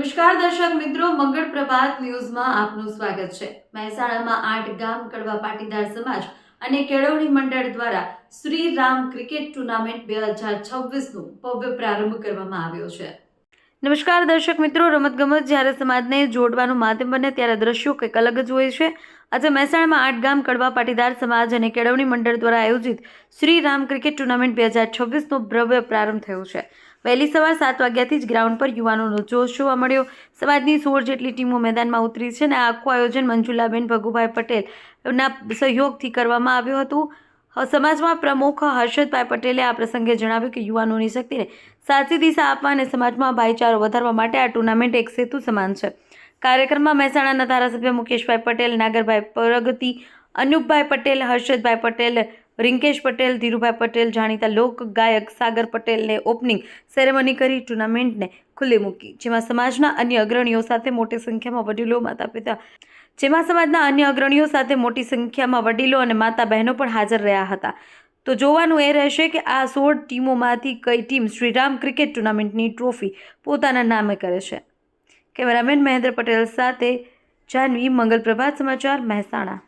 નમસ્કાર દર્શક મિત્રો, મંગળ પ્રભાત ન્યૂઝમાં આપનું સ્વાગત છે. મહેસાણામાં આઠ ગામ કડવા પાટીદાર સમાજ અને કેળવણી મંડળ દ્વારા શ્રી રામ ક્રિકેટ ટુર્નામેન્ટ બે હજાર છવ્વીસનો ભવ્ય પ્રારંભ કરવામાં આવ્યો છે. નમસ્કાર દર્શક મિત્રો, રમતગમત જ્યારે સમાજને જોડવાનું માધ્યમ બને ત્યારે દ્રશ્યો કંઈક અલગ જ હોય છે. આજે મહેસાણામાં આઠ ગામ કડવા પાટીદાર સમાજ અને કેળવણી મંડળ દ્વારા આયોજિત શ્રી રામ ક્રિકેટ ટુર્નામેન્ટ બે હજાર છવ્વીસનો ભવ્ય પ્રારંભ થયો છે. વહેલી સવાર સાત વાગ્યાથી જ ગ્રાઉન્ડ પર યુવાનોનો જોશ જોવા મળ્યો. સમાજની સોળ જેટલી ટીમો મેદાનમાં ઉતરી છે અને આખું આયોજન મંજુલાબેન ભગુભાઈ પટેલના સહયોગથી કરવામાં આવ્યું હતું. સમાજમાં પ્રમુખ હર્ષદભાઈ પટેલે આ પ્રસંગે જણાવ્યું કે યુવાનોની શક્તિને સાચી દિશા આપવા અને સમાજમાં ભાઈચારો વધારવા માટે આ ટુર્નામેન્ટ એક સેતુ સમાન છે. કાર્યક્રમમાં મહેસાણાના ધારાસભ્ય મુકેશભાઈ પટેલ, નાગરભાઈ પ્રગતિ અનુપભાઈ પટેલ, હર્ષદભાઈ પટેલ, રિંકેશ પટેલ, ધીરુભાઈ પટેલ જાણીતા લોક ગાયક સાગર પટેલને ઓપનિંગ સેરેમની કરી ટુર્નામેન્ટને ખુલ્લી મૂકી, જેમાં સમાજના અન્ય અગ્રણીઓ સાથે મોટી સંખ્યામાં વડીલો માતા પિતા જેમાં સમાજના અન્ય અગ્રણીઓ સાથે મોટી સંખ્યામાં વડીલો અને માતા બહેનો પણ હાજર રહ્યા હતા. તો જોવાનું એ રહેશે કે આ સોળ ટીમોમાંથી કઈ ટીમ શ્રીરામ ક્રિકેટ ટુર્નામેન્ટની ટ્રોફી પોતાના નામે કરે છે? કેમેરામેન મહેન્દ્ર પટેલ સાથે જાનવી, મંગલ પ્રભાત સમાચાર મહેસાણા.